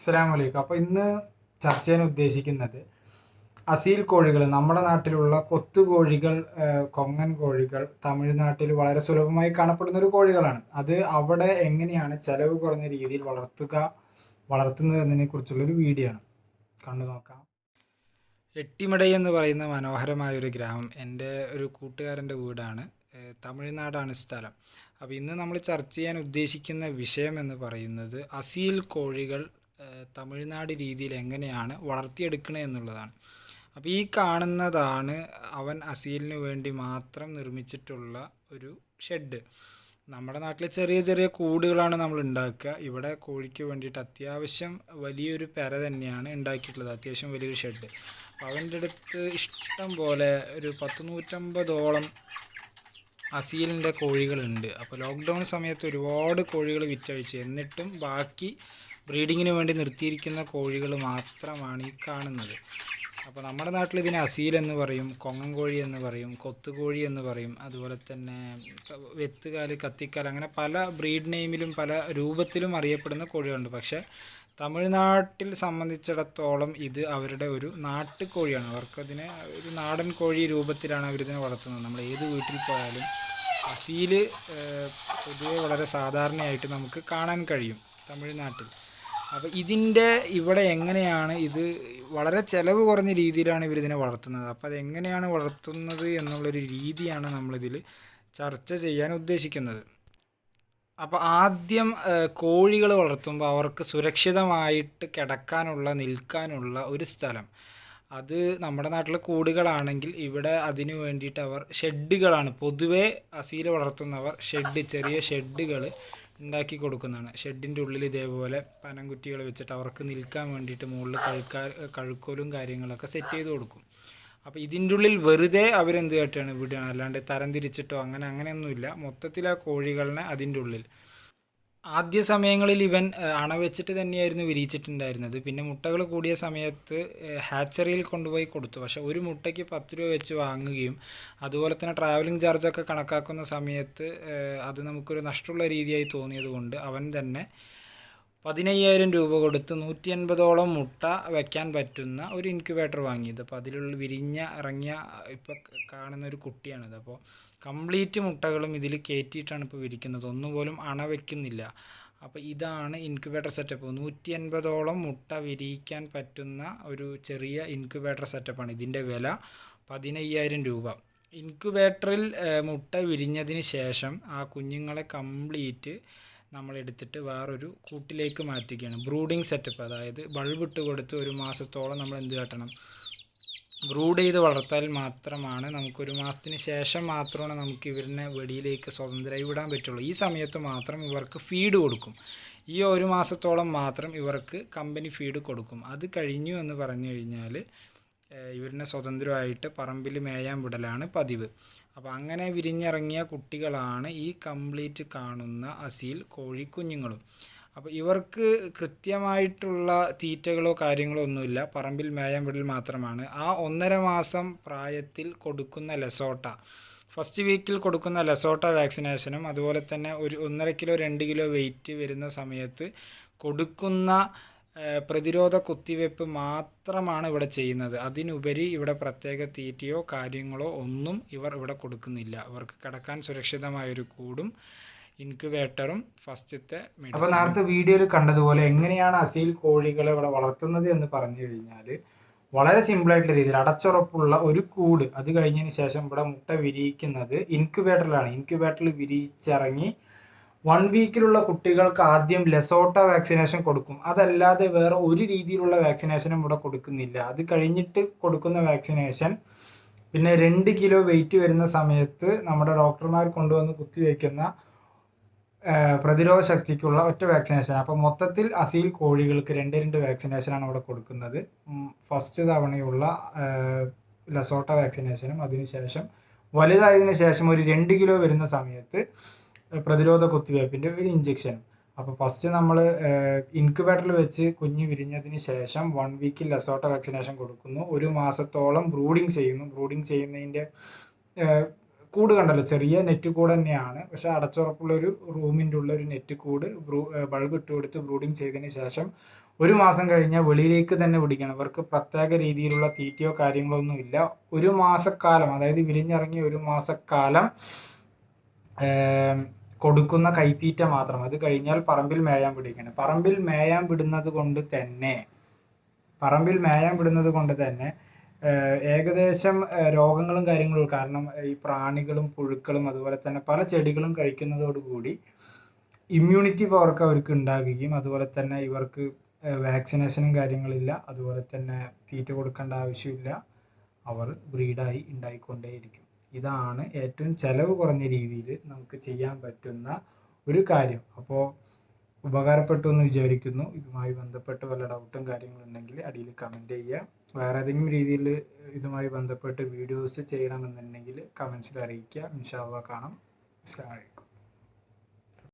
അസ്സലാം വലൈക്കും അപ്പോൾ ഇന്ന് ചർച്ച ചെയ്യാൻ ഉദ്ദേശിക്കുന്നത് അസീൽ കോഴികൾ നമ്മുടെ നാട്ടിലുള്ള കൊത്തു കോഴികൾ കൊങ്ങൻ കോഴികൾ തമിഴ്നാട്ടിൽ വളരെ സുലഭമായി കാണപ്പെടുന്ന ഒരു കോഴികളാണ്. അത് അവിടെ എങ്ങനെയാണ് ചെലവ് കുറഞ്ഞ രീതിയിൽ വളർത്തുക വളർത്തുന്നത് എന്നതിനെ കുറിച്ചുള്ളൊരു വീഡിയോ ആണ്. കണ്ടു നോക്കാം. എട്ടിമടൈ എന്ന് പറയുന്ന മനോഹരമായ ഒരു ഗ്രാമം എന്റെ ഒരു കൂട്ടുകാരന്റെ വീടാണ്. തമിഴ്നാടാണ് സ്ഥലം. അപ്പോൾ ഇന്ന് നമ്മൾ ചർച്ച ചെയ്യാൻ ഉദ്ദേശിക്കുന്ന വിഷയം എന്ന് പറയുന്നത് അസീൽ കോഴികൾ തമിഴ്നാട് രീതിയിൽ എങ്ങനെയാണ് വളർത്തിയെടുക്കണേ എന്നുള്ളതാണ്. അപ്പോൾ ഈ കാണുന്നതാണ് അവൻ അസീലിന് വേണ്ടി മാത്രം നിർമ്മിച്ചിട്ടുള്ള ഒരു ഷെഡ്. നമ്മുടെ നാട്ടിൽ ചെറിയ ചെറിയ കൂടുകളാണ് നമ്മൾ ഉണ്ടാക്കുക. ഇവിടെ കോഴിക്ക് വേണ്ടിയിട്ട് അത്യാവശ്യം വലിയൊരു പെര തന്നെയാണ് ഉണ്ടാക്കിയിട്ടുള്ളത്. അത്യാവശ്യം വലിയൊരു ഷെഡ്. അപ്പോൾ അവന്റെ അടുത്ത് ഇഷ്ടം പോലെ ഒരു പത്ത് നൂറ്റമ്പതോളം അസീലിന്റെ കോഴികളുണ്ട്. അപ്പോൾ ലോക്ക്ഡൗൺ സമയത്ത് ഒരുപാട് കോഴികൾ വിറ്റഴിച്ചു. എന്നിട്ടും ബാക്കി ബ്രീഡിങ്ങിന് വേണ്ടി നിർത്തിയിരിക്കുന്ന കോഴികൾ മാത്രമാണ് ഈ കാണുന്നത്. അപ്പോൾ നമ്മുടെ നാട്ടിൽ ഇതിനെ അസീൽ എന്ന് പറയും കൊങ്ങൻ കോഴി എന്ന് പറയും കൊത്തുകോഴി എന്ന് പറയും അതുപോലെ തന്നെ വെത്തുകാൽ കത്തിക്കാൽ അങ്ങനെ പല ബ്രീഡ് നെയിമിലും പല രൂപത്തിലും അറിയപ്പെടുന്ന കോഴികളുണ്ട്. പക്ഷേ തമിഴ്നാട്ടിൽ സംബന്ധിച്ചിടത്തോളം ഇത് അവരുടെ ഒരു നാട്ടുകോഴിയാണ്. അവർക്കതിനെ ഒരു നാടൻ കോഴി രൂപത്തിലാണ് അവരിതിനെ വളർത്തുന്നത്. നമ്മൾ ഏത് വീട്ടിൽ പോയാലും അസീൽ പൊതുവെ വളരെ സാധാരണയായിട്ട് നമുക്ക് കാണാൻ കഴിയും തമിഴ്നാട്ടിൽ. അപ്പോൾ ഇതിന്റെ ഇവിടെ എങ്ങനെയാണ് ഇത് വളരെ ചിലവ് കുറഞ്ഞ രീതിയിലാണ് ഇവരിതിനെ വളർത്തുന്നത്. അപ്പോൾ അത് എങ്ങനെയാണ് വളർത്തുന്നത് എന്നുള്ളൊരു രീതിയാണ് നമ്മളിതിൽ ചർച്ച ചെയ്യാൻ ഉദ്ദേശിക്കുന്നത്. അപ്പോൾ ആദ്യം കോഴികൾ വളർത്തുമ്പോൾ അവർക്ക് സുരക്ഷിതമായിട്ട് കിടക്കാനുള്ള നിൽക്കാനുള്ള ഒരു സ്ഥലം. അത് നമ്മുടെ നാട്ടിലെ കൂടുകളാണെങ്കിൽ ഇവിടെ അതിനു വേണ്ടിയിട്ട് അവർ ഷെഡുകളാണ് പൊതുവേ അസീല വളർത്തുന്നവർ ഷെഡ് ചെറിയ ഷെഡുകൾ ഉണ്ടാക്കി കൊടുക്കുന്നതാണ്. ഷെഡിന്റെ ഉള്ളിൽ ഇതേപോലെ പനംകുറ്റികൾ വെച്ചിട്ട് അവർക്ക് നിൽക്കാൻ വേണ്ടിയിട്ട് മുകളിൽ കഴുക്കാ കഴുക്കോലും കാര്യങ്ങളൊക്കെ സെറ്റ് ചെയ്ത് കൊടുക്കും. അപ്പോൾ ഇതിന്റെ ഉള്ളിൽ വെറുതെ അവരെന്ത് കാട്ടുകയാണ് വിടുകയാണ് അല്ലാണ്ട് തരം തിരിച്ചിട്ടോ അങ്ങനെ അങ്ങനെയൊന്നുമില്ല. മൊത്തത്തിൽ ആ കോഴികളെ അതിന്റെ ഉള്ളിൽ. ആദ്യ സമയങ്ങളിൽ ഇവൻ അണവെച്ചിട്ട് അണ വെച്ചിട്ട് തന്നെയായിരുന്നു വിരിയിച്ചിട്ടുണ്ടായിരുന്നത്. പിന്നെ മുട്ടകൾ കൂടിയ സമയത്ത് ഹാച്ചറിയിൽ കൊണ്ടുപോയി കൊടുത്തു. പക്ഷേ ഒരു മുട്ടയ്ക്ക് പത്ത് രൂപ വെച്ച് വാങ്ങുകയും അതുപോലെ തന്നെ ട്രാവലിംഗ് ചാർജൊക്കെ കണക്കാക്കുന്ന സമയത്ത് അത് നമുക്കൊരു നഷ്ടമുള്ള രീതിയായി തോന്നിയത് കൊണ്ട് അവൻ തന്നെ പതിനയ്യായിരം രൂപ കൊടുത്ത് നൂറ്റി അൻപതോളം മുട്ട വയ്ക്കാൻ പറ്റുന്ന ഒരു ഇൻക്യുബേറ്റർ വാങ്ങിയത്. അപ്പോൾ അതിലുള്ള വിരിഞ്ഞ ഇറങ്ങിയ ഇപ്പോൾ കാണുന്ന ഒരു കുട്ടിയാണിത്. അപ്പോൾ കംപ്ലീറ്റ് മുട്ടകളും ഇതിൽ കയറ്റിയിട്ടാണ് ഇപ്പോൾ വിരിക്കുന്നത്. ഒന്നുപോലും അണ വയ്ക്കുന്നില്ല അപ്പോൾ ഇതാണ് ഇൻക്യുബേറ്റർ സെറ്റപ്പ് നൂറ്റി അൻപതോളം മുട്ട വിരിയിക്കാൻ പറ്റുന്ന ഒരു ചെറിയ ഇൻക്യുബേറ്റർ സെറ്റപ്പാണ് ഇതിന്റെ വില പതിനയ്യായിരം രൂപ. ഇൻക്യുബേറ്ററിൽ മുട്ട വിരിഞ്ഞതിന് ശേഷം ആ കുഞ്ഞുങ്ങളെ കംപ്ലീറ്റ് നമ്മൾ എടുത്തിട്ട് വേറൊരു കൂട്ടിലേക്ക് മാറ്റുകയാണ് ബ്രൂഡിങ് സെറ്റപ്പ് അതായത് ബൾബ് ഇട്ട് കൊടുത്ത് ഒരു മാസത്തോളം നമ്മൾ എന്ത് കാട്ടണം? ബ്രൂഡ് ചെയ്ത് വളർത്താൽ മാത്രമാണ് നമുക്കൊരു മാസത്തിന് ശേഷം മാത്രമാണ് നമുക്ക് ഇവരിനെ വെടിയിലേക്ക് സ്വതന്ത്രമായി വിടാൻ പറ്റുള്ളൂ. ഈ സമയത്ത് മാത്രം ഇവർക്ക് ഫീഡ് കൊടുക്കും. ഈ ഒരു മാസത്തോളം മാത്രം ഇവർക്ക് കമ്പനി ഫീഡ് കൊടുക്കും. അത് കഴിഞ്ഞു എന്ന് പറഞ്ഞു കഴിഞ്ഞാൽ ഇവരിനെ സ്വതന്ത്രമായിട്ട് പറമ്പിൽ മേയാൻ വിടലാണ് പതിവ്. അപ്പോൾ അങ്ങനെ വിരിഞ്ഞിറങ്ങിയ കുട്ടികളാണ് ഈ കംപ്ലീറ്റ് കാണുന്ന അസീൽ കോഴിക്കുഞ്ഞുങ്ങളും. അപ്പോൾ ഇവർക്ക് കൃത്യമായിട്ടുള്ള തീറ്റകളോ കാര്യങ്ങളോ ഒന്നുമില്ല. പറമ്പിൽ മേയാൻ വിടൽ മാത്രമാണ്. ആ ഒന്നര മാസം പ്രായത്തിൽ കൊടുക്കുന്ന ലെസോട്ട ഫസ്റ്റ് വീക്കിൽ കൊടുക്കുന്ന ലെസോട്ട വാക്സിനേഷനും അതുപോലെ തന്നെ ഒരു ഒന്നര കിലോ രണ്ട് കിലോ വെയിറ്റ് വരുന്ന സമയത്ത് കൊടുക്കുന്ന പ്രതിരോധ കുത്തിവയ്പ്പ് മാത്രമാണ് ഇവിടെ ചെയ്യുന്നത്. അതിനുപരി ഇവിടെ പ്രത്യേക തീറ്റയോ കാര്യങ്ങളോ ഒന്നും ഇവർ ഇവിടെ കൊടുക്കുന്നില്ല. അവർക്ക് കിടക്കാൻ സുരക്ഷിതമായൊരു കൂടും ഇൻക്യുബേറ്ററും ഫസ്റ്റത്തെ അപ്പോൾ നേരത്തെ വീഡിയോയിൽ കണ്ടതുപോലെ എങ്ങനെയാണ് അസീൽ കോഴികളെ ഇവിടെ വളർത്തുന്നത് എന്ന് പറഞ്ഞു കഴിഞ്ഞാൽ വളരെ സിമ്പിളായിട്ടുള്ള രീതിയിൽ അടച്ചുറപ്പുള്ള ഒരു കൂട് അത് കഴിഞ്ഞതിന് ശേഷം ഇവിടെ മുട്ട വിരിയിക്കുന്നത് ഇൻക്യുബേറ്ററിലാണ്. ഇൻക്യുബേറ്ററിൽ വിരിയിച്ചിറങ്ങി വൺ വീക്കിലുള്ള കുട്ടികൾക്ക് ആദ്യം ലെസോട്ട വാക്സിനേഷൻ കൊടുക്കും. അതല്ലാതെ വേറെ ഒരു രീതിയിലുള്ള വാക്സിനേഷനും ഇവിടെ കൊടുക്കുന്നില്ല. അത് കഴിഞ്ഞിട്ട് കൊടുക്കുന്ന വാക്സിനേഷൻ പിന്നെ രണ്ട് കിലോ വെയിറ്റ് വരുന്ന സമയത്ത് നമ്മുടെ ഡോക്ടർമാർ കൊണ്ടുവന്ന് കുത്തിവെക്കുന്ന പ്രതിരോധ ശക്തിക്കുള്ള ഒറ്റ വാക്സിനേഷൻ അപ്പോൾ മൊത്തത്തിൽ അസീൽ കോഴികൾക്ക് രണ്ട് രണ്ട് വാക്സിനേഷനാണ് ഇവിടെ കൊടുക്കുന്നത്. ഫസ്റ്റ് തവണയുള്ള ലസോട്ട വാക്സിനേഷനും അതിനുശേഷം വലുതായതിനു ശേഷം ഒരു രണ്ട് കിലോ വരുന്ന സമയത്ത് പ്രതിരോധ കുത്തിവയ്പ്പിന്റെ ഒരു ഇഞ്ചെക്ഷൻ അപ്പോൾ ഫസ്റ്റ് നമ്മൾ ഇൻക്യുബേറ്ററിൽ വെച്ച് കുഞ്ഞ് വിരിഞ്ഞതിന് ശേഷം വൺ വീക്കിൽ ലസോട്ട വാക്സിനേഷൻ കൊടുക്കുന്നു. ഒരു മാസത്തോളം ബ്രൂഡിങ് ചെയ്യുന്നു. ബ്രൂഡിങ് ചെയ്യുന്നതിന്റെ കൂട് കണ്ടല്ലോ ചെറിയ നെറ്റ് കൂട് തന്നെയാണ്. പക്ഷെ അടച്ചുറപ്പുള്ള ഒരു റൂമിന്റെ ഉള്ള ഒരു നെറ്റ് കൂട് ബ്രൂ ബൾബ് ഇട്ട് കൊടുത്ത് ബ്രൂഡിങ് ചെയ്തതിന് ശേഷം ഒരു മാസം കഴിഞ്ഞാൽ വെളിയിലേക്ക് തന്നെ പിടിക്കണം. ഇവർക്ക് പ്രത്യേക രീതിയിലുള്ള തീറ്റയോ കാര്യങ്ങളോ ഒന്നുമില്ല ഒരു മാസക്കാലം അതായത് വിരിഞ്ഞിറങ്ങിയ ഒരു മാസക്കാലം കൊടുക്കുന്ന കൈത്തീറ്റ മാത്രം. അത് കഴിഞ്ഞാൽ പറമ്പിൽ മേയാൻ പിടിക്കണം പറമ്പിൽ മേയാൻ വിടുന്നത് കൊണ്ട് തന്നെ പറമ്പിൽ മേയാൻ വിടുന്നത് കൊണ്ട് തന്നെ ഏകദേശം രോഗങ്ങളും കാര്യങ്ങളും കാരണം ഈ പ്രാണികളും പുഴുക്കളും അതുപോലെ തന്നെ പല ചെടികളും കഴിക്കുന്നതോടുകൂടി ഇമ്മ്യൂണിറ്റി പവർക്ക് അവർക്ക് ഉണ്ടാകുകയും അതുപോലെ തന്നെ ഇവർക്ക് വാക്സിനേഷനും കാര്യങ്ങളില്ല. അതുപോലെ തന്നെ തീറ്റ കൊടുക്കേണ്ട ആവശ്യമില്ല. അവർ ബ്രീഡായി ഉണ്ടായിക്കൊണ്ടേയിരിക്കും. ഇതാണ് ഏറ്റവും ചെലവ് കുറഞ്ഞ രീതിയിൽ നമുക്ക് ചെയ്യാൻ പറ്റുന്ന ഒരു കാര്യം. അപ്പോൾ ഉപകാരപ്പെട്ടു എന്ന് വിചാരിക്കുന്നു. ഇതുമായി ബന്ധപ്പെട്ട് വല്ല ഡൗട്ടും കാര്യങ്ങളും ഉണ്ടെങ്കിൽ അടിയിൽ കമന്റ് ചെയ്യുക. വേറെ ഏതെങ്കിലും രീതിയിൽ ഇതുമായി ബന്ധപ്പെട്ട് വീഡിയോസ് ചെയ്യണമെന്നുണ്ടെങ്കിൽ കമൻസിൽ അറിയിക്കുക. ഇൻഷാല്ല കാണാം. അലൈക്കും.